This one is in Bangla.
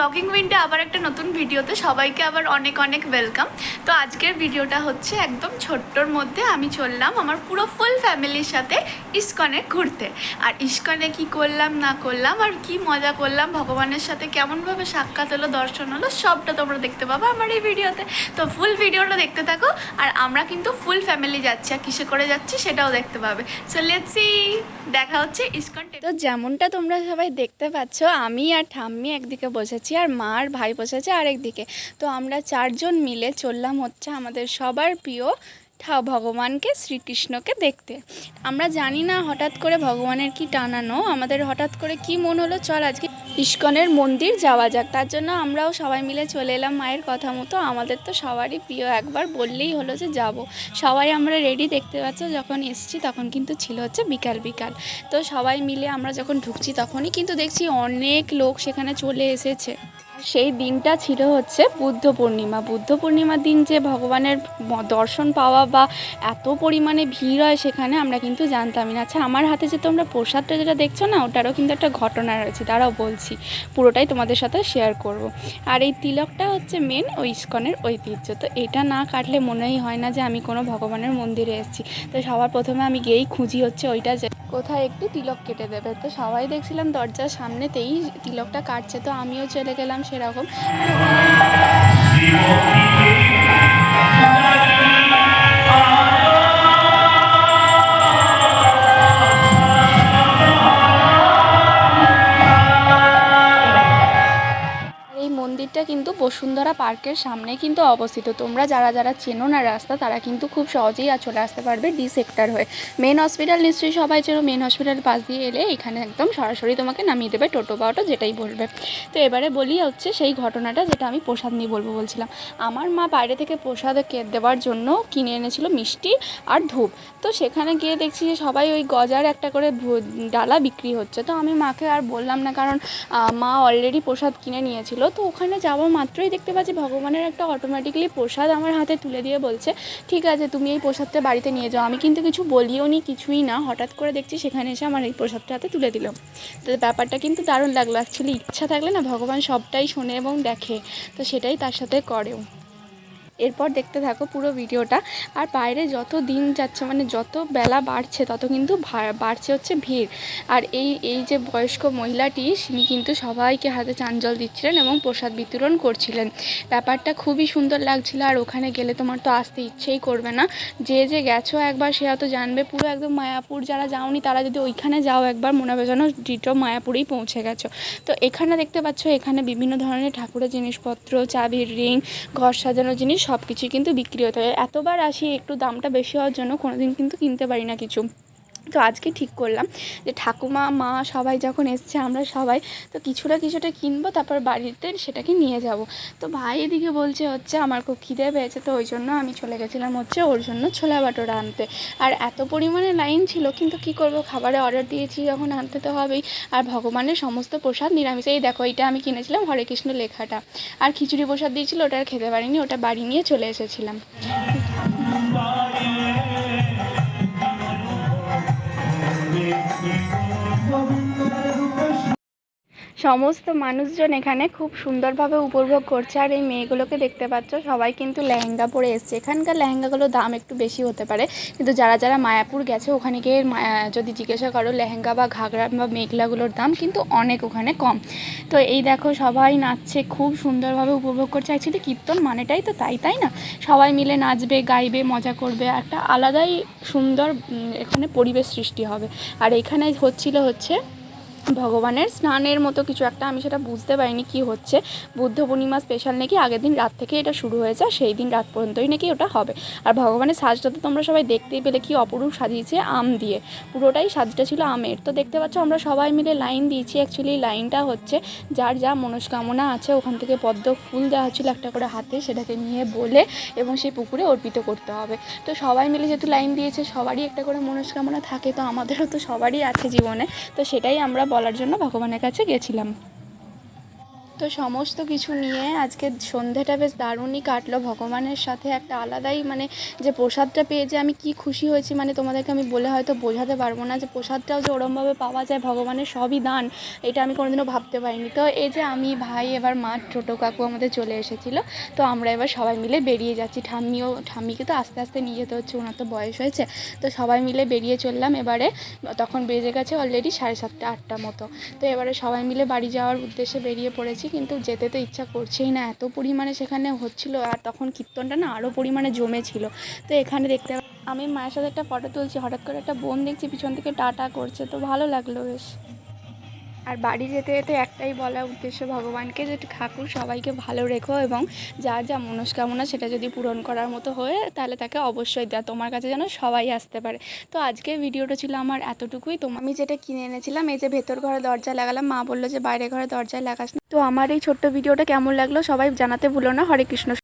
ব্লগিং উইন্ডে আবার একটা নতুন ভিডিওতে সবাইকে আবার অনেক অনেক ওয়েলকাম তো আজকের ভিডিওটা হচ্ছে একদম ছোট্টর মধ্যে আমি চললাম আমার পুরো ফুল ফ্যামিলির সাথে ইস্কনে ঘুরতে। আর ইস্কনে কি করলাম, না করলাম, আর কি মজা করলাম, ভগবানের সাথে কেমনভাবে সাক্ষাৎ হলো, দর্শন হলো, সবটা তোমরা দেখতে পাবো আমার এই ভিডিওতে। তো ফুল ভিডিওটা দেখতে থাকো, আর আমরা কিন্তু ফুল ফ্যামিলি যাচ্ছি, আর কিসে করে যাচ্ছি সেটাও দেখতে পাবে। সো লেটসি দেখা হচ্ছে ইস্কন তো যেমনটা তোমরা সবাই দেখতে পাচ্ছ, আমি আর ঠাম্মি একদিকে বসেছি আর মা আর ভাই বসেছে আরেকদিকে তো আমরা চারজন মিলে চললাম হচ্ছে আমাদের সবার প্রিয় ভগবানকে, শ্রীকৃষ্ণকে দেখতে। আমরা জানি না হঠাৎ করে ভগবানের কি টানানো, আমাদের হঠাৎ করে কি মন হলো, চল আজকে ইস্কনের মন্দির যাওয়া যাক। তার জন্য আমরাও সবাই মিলে চলে এলাম মায়ের কথা মতো। আমাদের তো সবারই প্রিয় একবার বললেই হলো যে যাব। সবাই আমরা রেডি দেখতে পাচ্ছ, যখন এসছি তখন কিন্তু ছিল হচ্ছে বিকাল বিকাল। তো সবাই মিলে আমরা যখন ঢুকছি তখনই কিন্তু দেখছি অনেক লোক সেখানে চলে এসেছে। সেই দিনটা ছিল হচ্ছে বুদ্ধ পূর্ণিমা। বুদ্ধ পূর্ণিমার দিন যে ভগবানের দর্শন পাওয়া বা এত পরিমাণে ভিড় হয় সেখানে আমরা কিন্তু জানতামই না। আচ্ছা আমার হাতে যে তোমরা প্রসাদটা যেটা দেখছ না, ওটারও কিন্তু একটা ঘটনা রয়েছে। তারাও বলছি, পুরোটাই তোমাদের সাথে শেয়ার করব। আর এই তিলকটা হচ্ছে মেন ওই ইস্কনের ঐতিহ্য। তো এটা না কাটলে মনেই হয় না যে আমি কোনো ভগবানের মন্দিরে এসেছি। তো সবার প্রথমে আমি গিয়েই খুঁজি হচ্ছে ওইটা যে কোথায় একটু তিলক কেটে দেবে। তো সবাই দেখছিলাম দরজার সামনেতেই তিলকটা কাটছে, তো আমিও চলে গেলাম সেরকম। মন্দিরটা কিন্তু বসুন্ধরা পার্কের সামনে কিন্তু অবস্থিত। তোমরা যারা যারা চেনো না রাস্তা, তারা কিন্তু খুব সহজেই আর চলে আসতে পারবে ডি সেক্টর হয়ে। মেন হসপিটাল নিশ্চয়ই সবাই চেনো মেন হসপিটাল পাশ দিয়ে এলে এখানে একদম সরাসরি তোমাকে নামিয়ে দেবে টোটো বা অটো, যেটাই বলবে। তো এবারে বলি হচ্ছে সেই ঘটনাটা, যেটা আমি প্রসাদ নিয়ে বলব বলছিলাম। আমার মা বাইরে থেকে প্রসাদ দেওয়ার জন্য কিনে এনেছিল মিষ্টি আর ধূপ। তো সেখানে গিয়ে দেখছি যে সবাই ওই গজার একটা করে ডালা বিক্রি হচ্ছে। তো আমি মাকে আর বললাম না, কারণ মা অলরেডি প্রসাদ কিনে নিয়েছিল। তো ওখানে যাওয়া মাত্রই দেখতে পাচ্ছি ভগবানের একটা অটোমেটিকলি প্রসাদ আমার হাতে তুলে দিয়ে বলছে, ঠিক আছে, তুমি এই প্রসাদটা বাড়িতে নিয়ে যাও। আমি কিন্তু কিছু বলিও নি, কিছুই না। হঠাৎ করে দেখছি সেখানে এসে আমার এই প্রসাদটা হাতে তুলে দিল। তো ব্যাপারটা কিন্তু দারুণ লাগল। অ্যাকচুয়ালি ইচ্ছা থাকলে না ভগবান সবটাই শোনে এবং দেখে। তো সেটাই তার সাথে করেও। এরপর দেখতে থাকো পুরো ভিডিওটা। আর বাইরে যত দিন যাচ্ছে মানে যত বেলা বাড়ছে, তত কিন্তু বাড়ছে হচ্ছে ভিড়। আর এই এই যে বয়স্ক মহিলাটি, তিনি কিন্তু সবাইকে হাতে চান জল দিচ্ছিলেন এবং প্রসাদ বিতরণ করছিলেন। ব্যাপারটা খুবই সুন্দর লাগছিল, আর ওখানে গেলে তোমার তো আসতে ইচ্ছেই করবে না। যে যে গেছো একবার সে হয়তো জানবে। পুরো একদম মায়াপুর, যারা যাওনি, তারা যদি ওইখানে যাও একবার, মনে হবে যেন ডিটো মায়াপুরেই পৌঁছে গেছো। তো এখানে দেখতে পাচ্ছ, এখানে বিভিন্ন ধরনের ঠাকুরের জিনিসপত্র, চাবির রিং, ঘর সাজানোর জিনিস সব কিছুই কিন্তু বিক্রি হতে হয় এতবার আসি, একটু দামটা বেশি হওয়ার জন্য কোনোদিন কিন্তু কিনতে পারি না কিছু। তো আজকে ঠিক করলাম যে ঠাকুমা, মা সবাই যখন এসছে, আমরা সবাই তো কিছুটা কিছুটা কিনবো, তারপর বাড়িতে সেটাকে নিয়ে যাব। তো ভাই এদিকে বলছে হচ্ছে, আমার খুব খিদে পেয়েছে, তো ওই জন্য আমি চলে গেছিলাম হচ্ছে ওর জন্য ছোলা বাটোরা আনতে। আর এত পরিমাণে লাইন ছিল, কিন্তু কি করব? খাবারে অর্ডার দিয়েছি, যখন আনতে তো হবেই। আর ভগবানের সমস্ত প্রসাদ নিরামিষ। এই দেখো এটা আমি কিনেছিলাম হরে কৃষ্ণ লেখাটা। আর খিচুড়ি প্রসাদ দিয়েছিল, ওটা আর খেতে পারিনি, ওটা বাড়ি নিয়ে চলে এসেছিলাম। সমস্ত মানুষজন এখানে খুব সুন্দরভাবে উপভোগ করছে, আর এই মেয়েগুলোকে দেখতে পাচ্ছ সবাই কিন্তু লেহেঙ্গা পরে এসছে। এখানকার লেহেঙ্গাগুলোর দাম একটু বেশি হতে পারে, কিন্তু যারা যারা মায়াপুর গেছে ওখানে গিয়ে যদি জিজ্ঞাসা করো লেহেঙ্গা বা ঘাগরা বা মেঘলাগুলোর দাম কিন্তু অনেক ওখানে কম। তো এই দেখো সবাই নাচছে, খুব সুন্দরভাবে উপভোগ করছে। অ্যাকচুয়ালি কীর্তন মানেটাই তো তাই তাই না? সবাই মিলে নাচবে, গাইবে, মজা করবে, একটা আলাদাই সুন্দর এখানে পরিবেশ সৃষ্টি হবে। আর এখানে হচ্ছিল হচ্ছে ভগবানের স্নানের মতো কিছু একটা, আমি সেটা বুঝতে পারিনি কি হচ্ছে। বুদ্ধ পূর্ণিমা স্পেশাল নাকি আগের দিন রাত থেকে এটা শুরু হয়েছে সেই দিন রাত পর্যন্তই নাকি ওটা হবে। আর ভগবানের সাজটা তো তোমরা সবাই দেখতেই পেলে কি অপরূপ সাজিয়েছে আম দিয়ে। পুরোটাই সাজটা ছিল আমের। তো দেখতে পাচ্ছ, আমরা সবাই মিলে লাইন দিয়েছি। অ্যাকচুয়ালি লাইনটা হচ্ছে যার যা মনস্কামনা আছে, ওখান থেকে পদ্ম ফুল দেওয়া হচ্ছিল একটা করে হাতে, সেটাকে নিয়ে বলে এবং সেই পুকুরে অর্পিত করতে হবে। তো সবাই মিলে যেহেতু লাইন দিয়েছে, সবারই একটা করে মনস্কামনা থাকে, তো আমাদেরও তো সবারই আছে জীবনে। তো সেটাই আমরা বলার জন্য ভগবানের কাছে গেছিলাম। তো সমস্ত কিছু নিয়ে আজকে সন্ধেটা বেশ দারুণই কাটলো। ভগবানের সাথে একটা আলাদাই মানে যে প্রসাদটা পেয়ে যে আমি কি খুশি হয়েছি মানে তোমাদেরকে আমি বলে হয়তো বোঝাতে পারব না যে প্রসাদটাও যে ওরমভাবে পাওয়া যায় ভগবানের সবই দান, এটা আমি কোনোদিনও ভাবতে পারিনি। তো এই যে আমি, ভাই, এবার মা, ছোটো কাকু আমাদের চলে এসেছিল, তো আমরা এবার সবাই মিলে বেরিয়ে যাচ্ছি। ঠাম্মিও, ঠাম্মিকে তো আস্তে আস্তে নিয়ে যেতে হচ্ছে, ওনার তো বয়স হয়েছে। তো সবাই মিলে বেরিয়ে চললাম। এবারে তখন বেজে গেছে অলরেডি সাড়ে সাতটা, আটটা মতো। তো এবারে সবাই মিলে বাড়ি যাওয়ার উদ্দেশ্যে বেরিয়ে পড়েছি। কিন্তু যেতে তো ইচ্ছা করছেই না। এত পরিমাণে সেখানে হচ্ছিল আর তখন কীর্তনটা না আরও পরিমাণে জমেছিল। তো এখানে দেখতে আমি মায়ের সাথে একটা ফটো তুলছি, হঠাৎ করে একটা বোন দেখছি, পিছন থেকে টাটা করছে। তো ভালো লাগল বেশ। আর বাড়ি যেতে যেতে একটাই বলা উদ্দেশ্য ভগবানকে যে ঠাকুর সবাইকে ভালো রেখো এবং যার যা মনস্কামনা সেটা যদি পূরণ করার মতো হয়ে তাহলে তাকে অবশ্যই দেয়, তোমার কাছে যেন সবাই আসতে পারে। তো আজকে ভিডিওটা ছিল আমার এতটুকুই। তো আমি যেটা কিনে এনেছিলাম, এই যে ভেতর ঘরে দরজা লাগালাম, মা বলল যে বাইরে ঘরে দরজায় লাগাস তো আমার এই ছোট্ট ভিডিওটা কেমন লাগল সবাই জানাতে ভুলো না। হরে কৃষ্ণ।